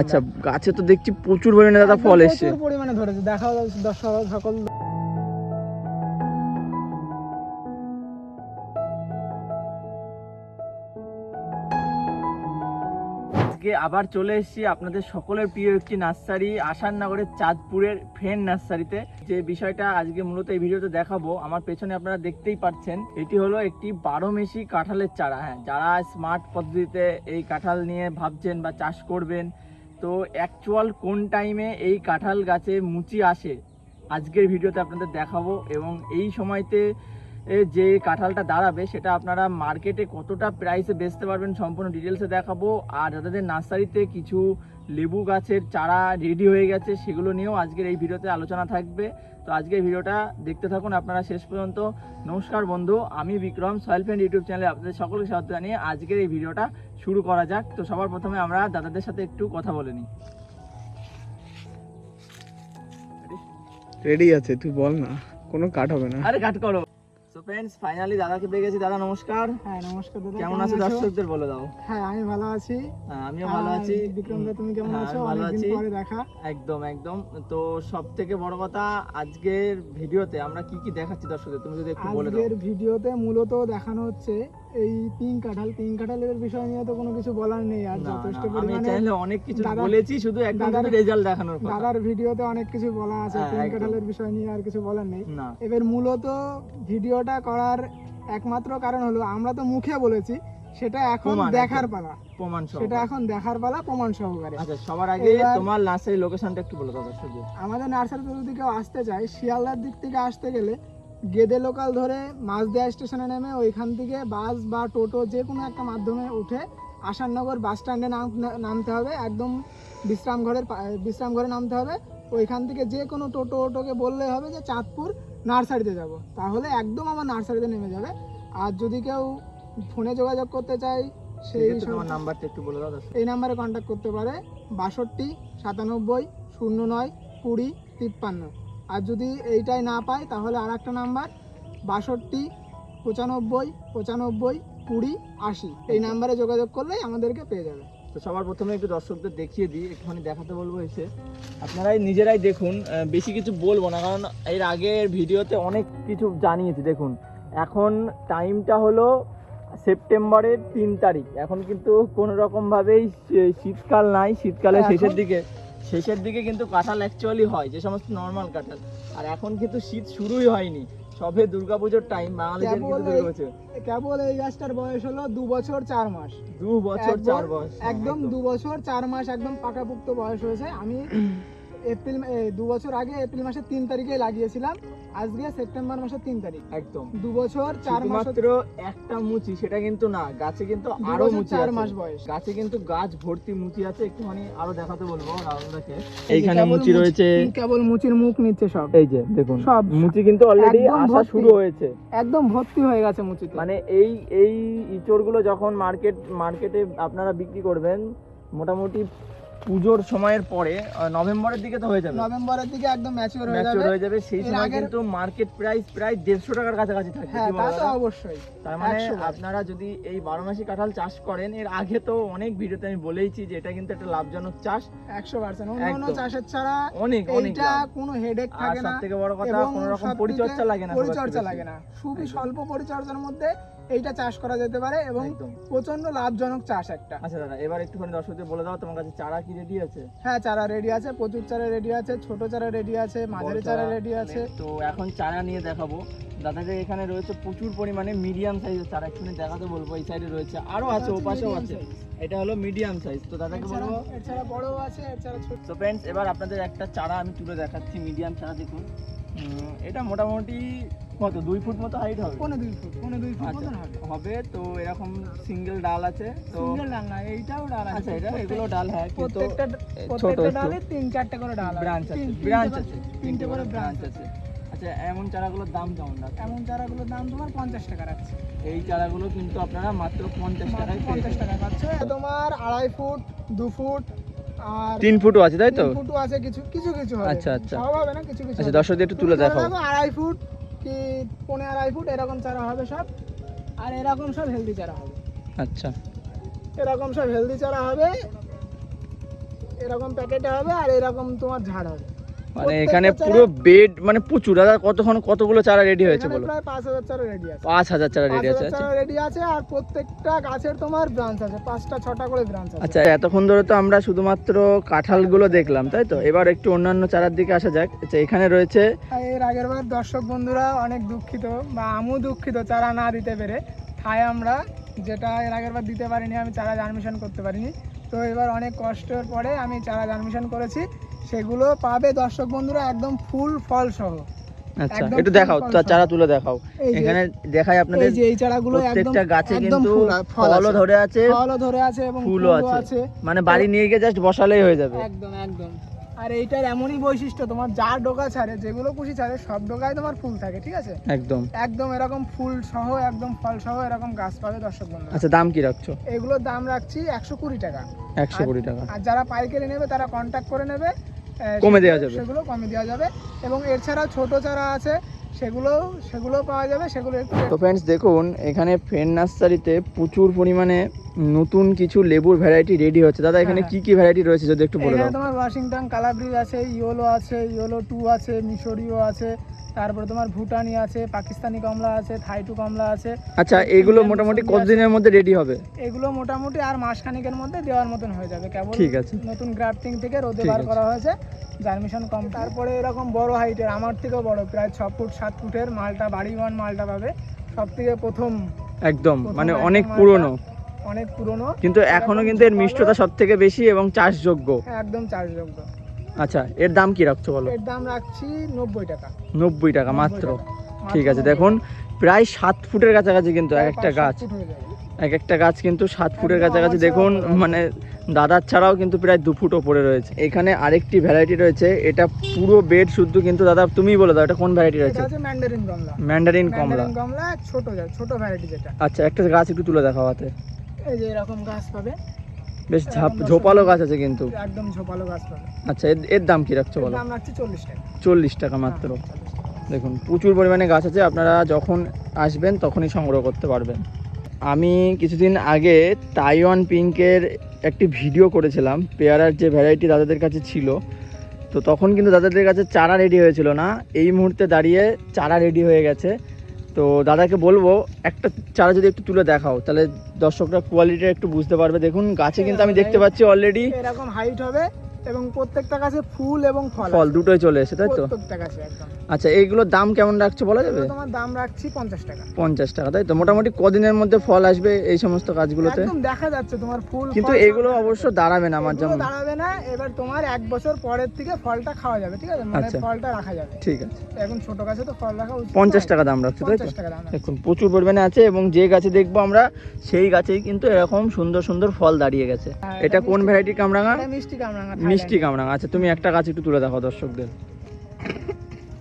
আচ্ছা গাছে তো দেখছি প্রচুর পরিমাণে দাদা ফল এসছে। পরিমাণে ধরেছে। দেখা সকল আজকে আবার চলে এসেছি আপনাদের সকলের প্রিয় একটি নার্সারি আসাননগরের চাঁদপুরের ফ্রেন্ড নার্সারিতে। যে বিষয়টা আজকে মূলত এই ভিডিওতে দেখাবো, আমার পেছনে আপনারা দেখতেই পাচ্ছেন, এটি হলো একটি বারো মেশি কাঁঠালের চারা। হ্যাঁ যারা স্মার্ট পদ্ধতিতে এই কাঁঠাল নিয়ে ভাবছেন বা চাষ করবেন, তো অ্যাকচুয়াল কোন টাইমে এই কাঁঠাল গাছে মুচি আসে, আজকের ভিডিওতে আপনাদের দেখাবো। এবং এই সময়তে যে কাঁঠালটা দাঁড়াবে সেটা আপনারা মার্কেটে কতটা প্রাইসে বেচতে পারবেন সম্পূর্ণ ডিটেলসে দেখাবো। আর যাদের নার্সারিতে কিছু লেবু গাছের চারা রেডি হয়ে গেছে সেগুলো নিয়েও আজকের এই ভিডিওতে আলোচনা থাকবে। তো আজকের ভিডিওটা দেখতে থাকুন আপনারা শেষ পর্যন্ত। নমস্কার বন্ধু আমি বিক্রম সয়েল ফ্রেন্ড ইউটিউব চ্যানেলে আপনাদের সকলকে স্বাগত জানিয়ে আজকের এই ভিডিওটা শুরু করা যাক। তো সবার প্রথমে আমরা দাদাদের সাথে একটু কথা বলে নিই। রেডি আছে তুই বল না কোনো কাট হবে না। আরে কাট করো। সো ফ্রেন্ডস ফাইনালি দাদাকে পেয়ে গেছি। দাদা নমস্কার। হ্যাঁ নমস্কার দাদা কেমন আছো দর্শকদের বলে দাও। হ্যাঁ আমি ভালো আছি। হ্যাঁ, আমিও ভালো আছি। বিক্রম দা তুমি কেমন হ্যাঁ, আছো? ভালো আছি। পরে দেখা। একদম একদম। তো সব থেকে বড় কথা আজকের ভিডিওতে আমরা কি কি দেখাচ্ছি দর্শকদের? তুমি যদি একটু বলে দাও। আজকের ভিডিওতে মূলত দেখানো হচ্ছে এই পিঙ্ক কাঁঠাল পিঙ্ক কাঁঠালের বিষয় নিয়ে তো কোনো কিছু বলার নেই আর যথেষ্ট পরিমাণে অনেক কিছু বলেছি শুধু একদম রেজাল্ট দেখানোর কথা। দাদার ভিডিওতে অনেক কিছু বলা আছে হ্যাঁ, পিঙ্ক কাঁঠালের বিষয় নিয়ে আর কিছু বলার নেই। এবার মূলত ভিডিওটা করার একমাত্র কারণ হলো আমরা তো মুখে বলেছি সেটা এখন দেখার পালা। প্রমাণ সেটা এখন দেখার পালা প্রমাণ সহকারে। আচ্ছা সবার আগে তোমার নার্সারি লোকেশনটা একটু বলে দাও আমাদের নার্সারিতে যদি কেউ আসতে চায় শিয়ালদার দিক থেকে আসতে গেলে গেদে লোকাল ধরে মাঝদিয়া স্টেশনে নেমে ওইখান থেকে বাস বা টোটো যে কোনো একটা মাধ্যমে উঠে আসাননগর বাস স্ট্যান্ডে নাম- নামতে হবে। একদম বিশ্রাম ঘরের পা- বিশ্রাম ঘরে নামতে হবে। ওইখান থেকে যে কোনো টোটো অটোকে বললে হবে যে চাঁদপুর নার্সারিতে যাব। তাহলে একদম আমার নার্সারিতে নেমে যাবে। আর যদি কেউ ফোনে যোগাযোগ করতে চায় সেই তোমার নাম্বারটা একটু বলে দাও এই নাম্বারে কন্ট্যাক্ট করতে পারে। বাষট্টি সাতানব্বই শূন্য নয় কুড়ি তিপ্পান্ন। আর যদি এইটাই না পায় তাহলে আর একটা নাম্বার বাষট্টি পঁচানব্বই পঁচানব্বই কুড়ি আশি। এই নাম্বারে যোগাযোগ করলেই আমাদেরকে পেয়ে যাবে। তো সবার প্রথমে একটু দর্শকদের দেখিয়ে দিই একটুখানি দেখাতে বলব এসে। আপনারাই নিজেরাই দেখুন বেশি কিছু বলব না কারণ এর আগের ভিডিওতে অনেক কিছু জানিয়েছি। দেখুন এখন টাইমটা হলো সেপ্টেম্বরের তিন তারিখ। এখন কিন্তু কোনো রকমভাবেই শীতকাল নাই শীতকালের শেষের দিকে। শেষের দিকে কিন্তু কাঁঠাল অ্যাকচুয়ালি হয় যে সমস্ত নর্মাল কাঁঠাল। আর এখন কিন্তু শীত শুরুই হয়নি। সবে দুর্গাপুজোর টাইম বাঙালিদের কিন্তু কেবল এই- দুর্গাপুজো কেবল এই গাছটার বয়স হলো দু বছর চার মাস। দু বছর চার বয়স। একদম দু বছর চার মাস একদম পাকাপুক্ত বয়স হয়েছে। আমি এপ্রিল দু বছর আগে এপ্রিল মাসের তিন তারিখে লাগিয়েছিলাম। আজকে সেপ্টেম্বর মাসের তিন তারিখ। একদম। দু বছর চার মাস শুধুমাত্র একটা মুচি সেটা কিন্তু না গাছে কিন্তু আরও বছর মুচি চার মাস বয়স। গাছে কিন্তু গাছ ভর্তি মুচি আছে একটুখানি আরও দেখাতে বলব রাহুলদাকে। এইখানে কেবল মুচি রয়েছে। কেবল মুচির মুখ নিচ্ছে সব। এই যে দেখুন সব মুচি কিন্তু অলরেডি একদম আসা ভর্তি। শুরু হয়েছে। একদম ভর্তি হয়ে গেছে মুচিতে। মানে এই এই ইচড়গুলো যখন মার্কেট মার্কেটে আপনারা বিক্রি করবেন মোটামুটি পুজোর সময়ের পরে নভেম্বরের দিকে তো হয়ে যাবে। নভেম্বরের দিকে একদম ম্যাচিওর হয়ে যাবে। হয়ে যাবে সেই সময় কিন্তু মার্কেট প্রাইস প্রায় দেড়শো টাকার কাছাকাছি থাকে হ্যাঁ তা তো অবশ্যই তার মানে আপনারা যদি এই বারো মাসি কাঁঠাল চাষ করেন এর আগে তো অনেক ভিডিওতে আমি বলেইছি যে এটা কিন্তু একটা লাভজনক চাষ। একশো পার্সেন্ট অন্য চাষের ছাড়া অনেক অনেক লাভ। কোনো হেডেক থাকে সব না। থেকে বড় কথা কোনো রকম পরিচর্যা লাগে না পরিচর্যা লাগে না। খুবই স্বল্প পরিচর্যার মধ্যে এইটা চাষ করা যেতে পারে এবং প্রচণ্ড লাভজনক চাষ একটা। আচ্ছা দাদা এবার একটুখানি দর্শকদের বলে দাও তোমার কাছে চারা কি রেডি আছে? হ্যাঁ চারা রেডি আছে প্রচুর চারা রেডি আছে ছোট চারা রেডি আছে মাঝারি চারা রেডি আছে। তো এখন চারা নিয়ে দেখাবো। দাদাদের এখানে রয়েছে প্রচুর পরিমাণে মিডিয়াম সাইজের চারা একটুখানি দেখাতে বলব এই সাইডে রয়েছে। আরও আছে ও পাশেও আছে। এটা হলো মিডিয়াম সাইজ তো দাদাকে বলব এছাড়া বড় আছে এছাড়া ছোট তো ফ্রেন্ডস এবার আপনাদের একটা চারা আমি তুলে দেখাচ্ছি মিডিয়াম চারা দেখুন। এটা মোটামুটি কত? দুই ফুট মতো হাইট হবে? পনেরো দুই ফুট পনেরো দুই ফুট আচ্ছা মতন হবে। হবে তো এরকম সিঙ্গেল ডাল আছে তো সিঙ্গেল ডাল না এইটাও ডাল আছে। আচ্ছা এটা এগুলো ডাল হ্যাঁ কিন্তু প্রত্যেকটা ছোট প্রত্যেকটা ডালে তিন চারটে করে ডাল আছে। ব্রাঞ্চ আছে ব্রাঞ্চ আছে তিনটে করে ব্রাঞ্চ আছে। আচ্ছা এমন চারাগুলোর দাম কেমন রাখছে এমন চারাগুলোর দাম তোমার পঞ্চাশ টাকা রাখছে। এই চারাগুলো কিন্তু আপনারা মাত্র পঞ্চাশ টাকায় পঞ্চাশ টাকা পাচ্ছে। তোমার আড়াই ফুট দু ফুট আর তিন ফুটও আছে তাই তো? ফুটও আছে কিছু কিছু কিছু আচ্ছা, আচ্ছা। সব হবে না কিছু কিছু আচ্ছা। দর্শকদের একটু তুলে দেখাও। আড়াই ফুট কি পনে আড়াই ফুট এরকম চারা হবে সব। আর এরকম সব হেলদি চারা হবে। আচ্ছা। এরকম সব হেলদি চারা হবে এরকম প্যাকেটে হবে আর এরকম তোমার ঝাড় হবে। মানে এখানে পুরো বেড মানে প্রচুর। দাদা কতক্ষণ কতগুলো চারা রেডি হয়েছে বলো? প্রায় পাঁচ হাজার চারা রেডি আছে। পাঁচ হাজার চারা রেডি আছে আচ্ছা। রেডি আছে আর প্রত্যেকটা গাছের তোমার ব্রাঞ্চ আছে পাঁচটা ছটা করে ব্রাঞ্চ আছে। আচ্ছা এতক্ষণ ধরে তো আমরা শুধুমাত্র কাঁঠালগুলো দেখলাম তাই তো? এবার একটু অন্যান্য চারার দিকে আসা যাক। আচ্ছা এখানে রয়েছে এর আগের বার দর্শক বন্ধুরা অনেক দুঃখিত বা আমিও দুঃখিত চারা না দিতে পেরে। তাই আমরা যেটা এর আগের বার দিতে পারিনি আমি চারা জার্মিশন করতে পারিনি। তো এবার অনেক কষ্টের পরে আমি চারা জার্মিশন করেছি। সেগুলো পাবে দর্শক বন্ধুরা একদম ফুল ফল সহ। আচ্ছা একটু দেখাও। চারা তুলে দেখাও। এখানে দেখাই আপনাদের এই যে এই চারাগুলো প্রত্যেকটা গাছে কিন্তু ফলও ধরে আছে ফলও ধরে আছে এবং ফুলও আছে। মানে বাড়ি নিয়ে গিয়ে জাস্ট বসালেই হয়ে যাবে। একদম একদম। আর এইটার এমনই বৈশিষ্ট্য তোমার যা ডোকা ছাড়ে যেগুলো খুশি ছাড়ে সব ডোকায় তোমার ফুল থাকে ঠিক আছে? একদম। একদম এরকম ফুল সহ একদম ফল সহ এরকম গাছ পাবে দর্শক বন্ধু আচ্ছা দাম কি রাখছো? এগুলোর দাম রাখছি একশো কুড়ি টাকা। একশো কুড়ি টাকা। আর যারা পাইকারি নেবে তারা কন্ট্যাক্ট করে নেবে। কমে দেওয়া যাবে। সেগুলো কমে দেওয়া যাবে এবং এছাড়া ছোট চারা আছে সেগুলো সেগুলো পাওয়া যাবে সেগুলো তো ফ্রেন্ডস দেখুন এখানে ফ্রেন্ড নার্সারিতে প্রচুর পরিমাণে নতুন কিছু লেবুর ভ্যারাইটি রেডি হচ্ছে দাদা এখানে হ্যাঁ। কি কি ভ্যারাইটি রয়েছে যদি একটু বলে দাও তোমার ওয়াশিংটন কালাব্রিজ আছে ইয়োলো আছে ইয়োলো টু আছে মিশরীয় আছে তারপরে তোমার ভুটানি আছে পাকিস্তানি কমলা আছে থাইটু কমলা আছে। আচ্ছা এগুলো মোটামুটি কতদিনের মধ্যে রেডি হবে? এগুলো মোটামুটি আর মাসখানিকের মধ্যে দেওয়ার মতন হয়ে যাবে। কেবল ঠিক আছে। নতুন গ্রাফটিং থেকে রোদে বার করা হয়েছে জার্মিশন কম তারপরে এরকম বড় হাইটের আমার থেকেও বড় প্রায় ছ ফুট সাত ফুটের মালটা বাড়ি ওয়ান মালটা পাবে। সব থেকে প্রথম। একদম মানে অনেক। পুরনো। অনেক পুরনো। কিন্তু এখনও কিন্তু এর মিষ্টতা সব থেকে বেশি এবং চাষযোগ্য। একদম চার্জযোগ্য আচ্ছা এর দাম কি রাখছো বলো? এর দাম রাখছি নব্বই টাকা। নব্বই টাকা মাত্র? ঠিক আছে দেখুন প্রায় সাত ফুটের কাছাকাছি কিন্তু এক একটা গাছ। এক একটা গাছ কিন্তু সাত ফুটের কাছাকাছি দেখুন মানে দাদার ছাড়াও কিন্তু প্রায় দু ফুট ওপরে রয়েছে। এখানে আরেকটি ভ্যারাইটি রয়েছে এটা পুরো বেড শুদ্ধ কিন্তু দাদা তুমিই বলে দাও এটা কোন ভ্যারাইটি রয়েছে? ম্যান্ডারিন কমলা ম্যান্ডারিন কমলা কমলা ছোট ছোট ভ্যারাইটি যেটা। আচ্ছা একটা গাছ একটু তুলে দেখাও হাতে। এই যে এরকম গাছ পাবে। বেশ ঝাপ ঝোপালো গাছ আছে কিন্তু। একদম ঝোপালো গাছ আচ্ছা এর এর দাম কি রাখছো বলো? দাম রাখছি চল্লিশ টাকা। চল্লিশ টাকা মাত্র। হ্যাঁ, 40 টাকা। দেখুন প্রচুর পরিমাণে গাছ আছে আপনারা যখন আসবেন তখনই সংগ্রহ করতে পারবেন। আমি কিছুদিন আগে তাইওয়ান পিঙ্কের একটি ভিডিও করেছিলাম পেয়ারার যে ভ্যারাইটি দাদাদের কাছে ছিল। তো তখন কিন্তু দাদাদের কাছে চারা রেডি হয়েছিল না। এই মুহূর্তে দাঁড়িয়ে চারা রেডি হয়ে গেছে। তো দাদাকে বলব একটা চারা যদি একটু তুলে দেখাও তাহলে দর্শকরা কোয়ালিটিটা একটু বুঝতে পারবে। দেখুন গাছে কিন্তু আমি দেখতে পাচ্ছি অলরেডি এরকম হাইট হবে। এবং প্রত্যেকটা গাছে ফুল এবং ফল ফল দুটোই চলে এসে তাই তো? প্রত্যেকটা গাছে একদম। আচ্ছা এইগুলোর দাম কেমন রাখছো বলা যাবে? তোমার দাম রাখছি পঞ্চাশ টাকা। পঞ্চাশ টাকা তাই তো? মোটামুটি কদিনের মধ্যে ফল আসবে এই সমস্ত গাছগুলোতে একদম দেখা যাচ্ছে তোমার ফুল কিন্তু এগুলো অবশ্য দাঁড়াবে না আমার যেমন। দাঁড়াবে না এবার তোমার এক বছর পরের থেকে ফলটা খাওয়া যাবে ঠিক আছে? মানে আচ্ছা। ফলটা রাখা যাবে। ঠিক আছে। এখন ছোট গাছে তো ফল রাখা উচিত পঞ্চাশ। টাকা দাম রাখছো তাই তো? রাখছি। প্রচুর পরিমাণে আছে এবং যে গাছে দেখব আমরা সেই গাছেই কিন্তু এরকম সুন্দর সুন্দর ফল দাঁড়িয়ে গেছে। হ্যাঁ, এটা কোন ভ্যারাইটির কামরাঙা? মিষ্টি কামরাঙা মিষ্টি কামরাঙা। আচ্ছা তুমি একটা গাছ একটু তুলে দেখো দর্শকদের।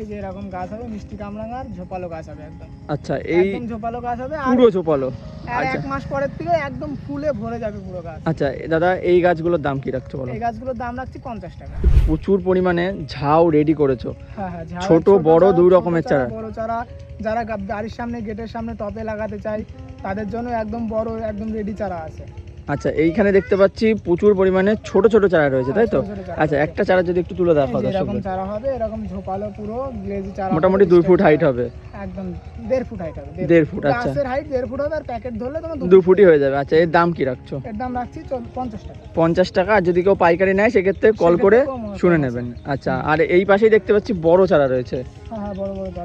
এই যে এরকম গাছ হবে মিষ্টি কামরাঙার ঝোপালো গাছ হবে একদম। আচ্ছা এই একদম ঝোপালো গাছ হবে আর পুরো চোপালো আর আচ্ছা। এক মাস পরের থেকে একদম ফুলে ভরে যাবে পুরো গাছ। আচ্ছা দাদা এই গাছগুলোর দাম কি রাখছো বলো? এই গাছগুলোর দাম রাখছি পঞ্চাশ টাকা। প্রচুর পরিমাণে ঝাউ রেডি করেছ। হ্যাঁ হ্যাঁ ছোট, বড় দুই রকমের চারা। বড় চারা যারা বাড়ির সামনে গেটের সামনে টপে লাগাতে চাই তাদের জন্য একদম বড় একদম রেডি চারা আছে। আচ্ছা এইখানে দেখতে পাচ্ছি প্রচুর পরিমাণে ছোট ছোট চারা রয়েছে তাই তো? চারা। আচ্ছা একটা চারা যদি একটু তুলে এই দেখাও এরকম চারা হবে এরকম ঝোপালো পুরো গ্লেজি চারা মোটামুটি হবে, দুই ফুট হাইট হবে। একদম দেড় ফুট হাইট হবে দেড় ফুট, আচ্ছা। গাছের হাইট দেড় ফুট হবে আর প্যাকেট ধরলে তোমার দু ফুটই হয়ে যাবে। আচ্ছা এর দাম কি রাখছো? এর দাম রাখছি চল- পঞ্চাশ টাকা। পঞ্চাশ টাকা আর যদি কেউ পাইকারি নেয় সেক্ষেত্রে কল করে শুনে নেবেন। আচ্ছা আর এই পাশেই দেখতে পাচ্ছি বড় চারা রয়েছে। হ্যাঁ হ্যাঁ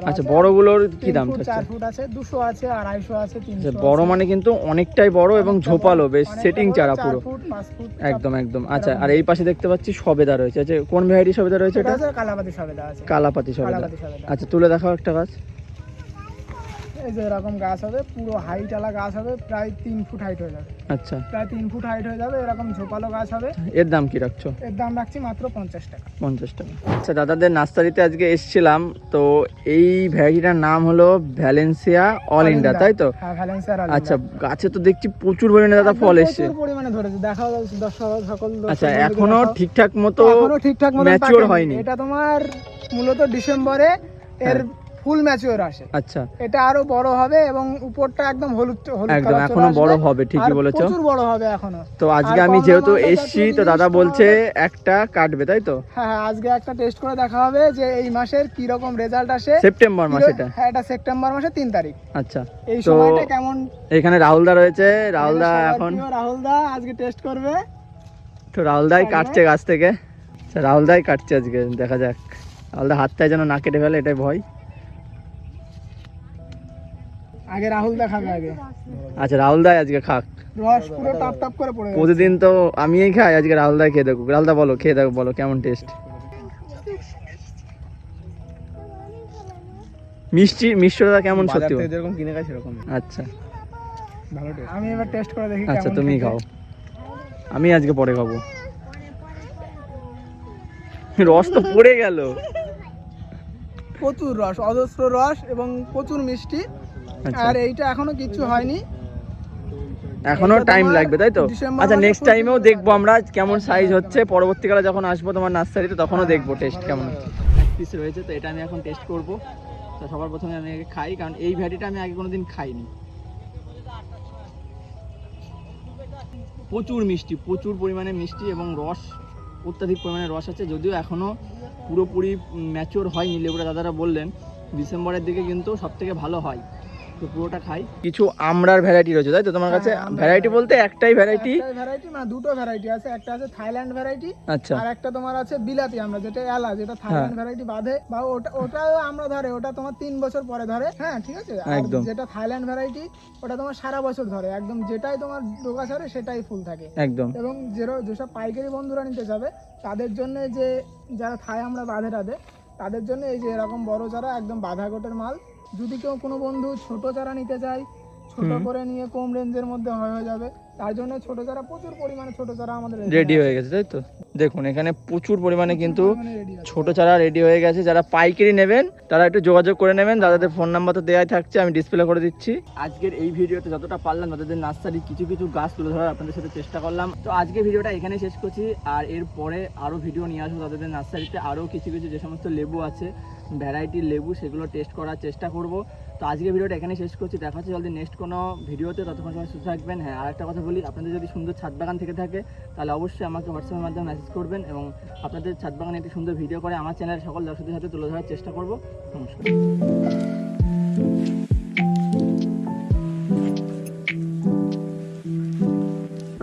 আচ্ছা বড়গুলোর কি দাম চার ফুট আছে দুশো আছে আড়াইশো আছে আচ্ছা বড় মানে কিন্তু অনেকটাই বড় এবং ঝোপালো বেশ সেটিং চারা পুরো। একদম একদম। আচ্ছা আর এই পাশে দেখতে পাচ্ছি সবেদা রয়েছে। আচ্ছা কোন ভ্যারাইটি সবেদা রয়েছে এটা? এটা কালাপাতি সবেদা আছে। কালাপাতি সবেদা। আচ্ছা তুলে দেখাও একটা গাছ। এই যে এরকম গাছ হবে পুরো হাইট আলা গাছ হবে প্রায় তিন ফুট হাইট হয়ে যাবে। আচ্ছা। প্রায় তিন ফুট হাইট হয়ে যাবে এরকম ঝোপালো গাছ হবে। এর দাম কি রাখছো? এর দাম রাখছি মাত্র পঞ্চাশ টাকা। পঞ্চাশ টাকা। আচ্ছা দাদাদের নার্সারিতে আজকে এসেছিলাম তো এই ভ্যারাইটিটার নাম হলো ভ্যালেন্সিয়া অল ইন্ডিয়া তাই তো? হ্যাঁ ভ্যালেন্সিয়ার আচ্ছা গাছে তো দেখছি প্রচুর পরিমাণে দাদা ফল এসছে। প্রচুর পরিমাণে ধরেছে। দেখা যাচ্ছে দর্শক সকল আচ্ছা এখনও ঠিকঠাক মতো এখনও ঠিকঠাক মতো mature হয়নি। এটা তোমার মূলত ডিসেম্বরে এর ফুল ম্যাচিওর আসে। আচ্ছা। এটা আরও বড় হবে এবং উপরটা একদম হলুদ হলুদ একদম এখনও বড় হবে ঠিকই বলেছ। প্রচুর বড় হবে এখনও। তো আজকে আমি যেহেতু এসছি তো দাদা বলছে একটা কাটবে তাই তো? হ্যাঁ হ্যাঁ আজকে একটা টেস্ট করে দেখা হবে যে এই মাসের কি রকম রেজাল্ট আসে। সেপ্টেম্বর মাস এটা হ্যাঁ এটা সেপ্টেম্বর মাসের তিন তারিখ। আচ্ছা। এই সময়টা কেমন? এখানে রাহুল দা রয়েছে রাহুল দা এখন রাহুল দা আজকে টেস্ট করবে। তো রাহুল দাই কাটছে গাছ থেকে। আচ্ছা রাহুল দাই কাটছে আজকে দেখা যাক। রাহুল দা হাতটায় যেন না কেটে ফেলে এটাই ভয়। আগে রাহুল দা খাবে আগে। আচ্ছা রাহুল দাই আজকে খাক। রস পুরো টাপ টাপ করে পড়ে প্রতিদিন তো আমিই খাই আজকে রাহুল দাই খেয়ে দেখো রাহুল দা বলো খেয়ে দেখো বলো কেমন টেস্ট মিষ্টি মিষ্টতা কেমন সত্যি বলো? যেরকম কিনে খাই সেরকম আচ্ছা। ভালো টেস্ট আমি এবার টেস্ট করে দেখি আচ্ছা তুমি খাও। আমি আজকে পরে খাব। রস তো পড়ে গেল। প্রচুর রস অজস্র রস এবং প্রচুর মিষ্টি। আর এইটা এখনও কিছু হয়নি। এখনও টাইম লাগবে তাই তো? আচ্ছা নেক্সট টাইমেও দেখব আমরা কেমন সাইজ হচ্ছে। পরবর্তীকালে যখন আসব তোমার নার্সারিতে তখনও দেখব টেস্ট কেমন এক পিস রয়েছে তো এটা আমি এখন টেস্ট করব। তো সবার প্রথমে আমি আগে খাই কারণ এই ভ্যাটিটা আমি আগে কোনোদিন খাইনি। প্রচুর মিষ্টি প্রচুর পরিমাণে মিষ্টি এবং রস অত্যাধিক পরিমাণে রস আছে। যদিও এখনও পুরোপুরি ম্যাচিওর হয়নি লেবুটা দাদারা বললেন ডিসেম্বরের দিকে কিন্তু সব থেকে ভালো হয়। তো পুরোটা খাই। কিছু আমরার ভ্যারাইটি রয়েছে তাই তো তোমার কাছে? হ্যাঁ, ভ্যারাইটি বলতে একটাই ভ্যারাইটি ভ্যারাইটি মানে দুটো ভ্যারাইটি আছে একটা আছে থাইল্যান্ড ভ্যারাইটি আচ্ছা। আর একটা তোমার আছে বিলাতি আমরা যেটা এলা যেটা থাইল্যান্ড ভ্যারাইটি বাঁধে বা ওটা ওটাও আমরা ধরে ওটা তোমার তিন বছর পরে ধরে হ্যাঁ ঠিক আছে? একদম। যেটা থাইল্যান্ড ভ্যারাইটি ওটা তোমার সারা বছর ধরে একদম যেটাই তোমার ডোকা ছাড়ে সেটাই ফুল থাকে। একদম। এবং যেরো যেসব পাইকারি বন্ধুরা নিতে যাবে তাদের জন্য যে যারা থাই আমরা বাঁধে টাধে তাদের জন্য এই যে এরকম বড় চারা একদম বাঁধা গোটের মাল যদি কেউ কোনো বন্ধু ছোট চারা নিতে চায় ছোট করে নিয়ে কম রেঞ্জের মধ্যে হয়ে যাবে। তার জন্য ছোট চারা প্রচুর পরিমাণে ছোট চারা আমাদের রেডি হয়ে গেছে তাই তো? দেখুন এখানে প্রচুর পরিমাণে কিন্তু। ছোট চারা রেডি হয়ে গেছে। যারা পাইকারি নেবেন তারা একটু যোগাযোগ করে নেবেন। দাদাদের ফোন নাম্বার তো দেওয়াই থাকছে আমি ডিসপ্লে করে দিচ্ছি। আজকের এই ভিডিওতে যতটা পারলাম দাদাদের নার্সারি কিছু কিছু গাছ তুলে ধরার আপনাদের সাথে চেষ্টা করলাম। তো আজকে ভিডিওটা এখানে শেষ করছি। আর এরপরে আরও ভিডিও নিয়ে আসব দাদাদের নার্সারিতে আরও কিছু কিছু যে সমস্ত লেবু আছে ভ্যারাইটির লেবু সেগুলো টেস্ট করার চেষ্টা করব। তো আজকে ভিডিওটা এখানে শেষ করছি। দেখা হচ্ছে জলদি নেক্সট কোনো ভিডিওতে। ততক্ষণ সময় সুস্থ থাকবেন। হ্যাঁ আর একটা কথা বলি, আপনাদের যদি সুন্দর ছাদ বাগান থেকে থাকে, তাহলে অবশ্যই আমাকে হোয়াটসঅ্যাপের মাধ্যমে মেসেজ করবেন এবং আপনাদের ছাদ বাগানে একটি সুন্দর ভিডিও করে আমার চ্যানেলের সকল দর্শকদের সাথে তুলে ধরার চেষ্টা করব। নমস্কার।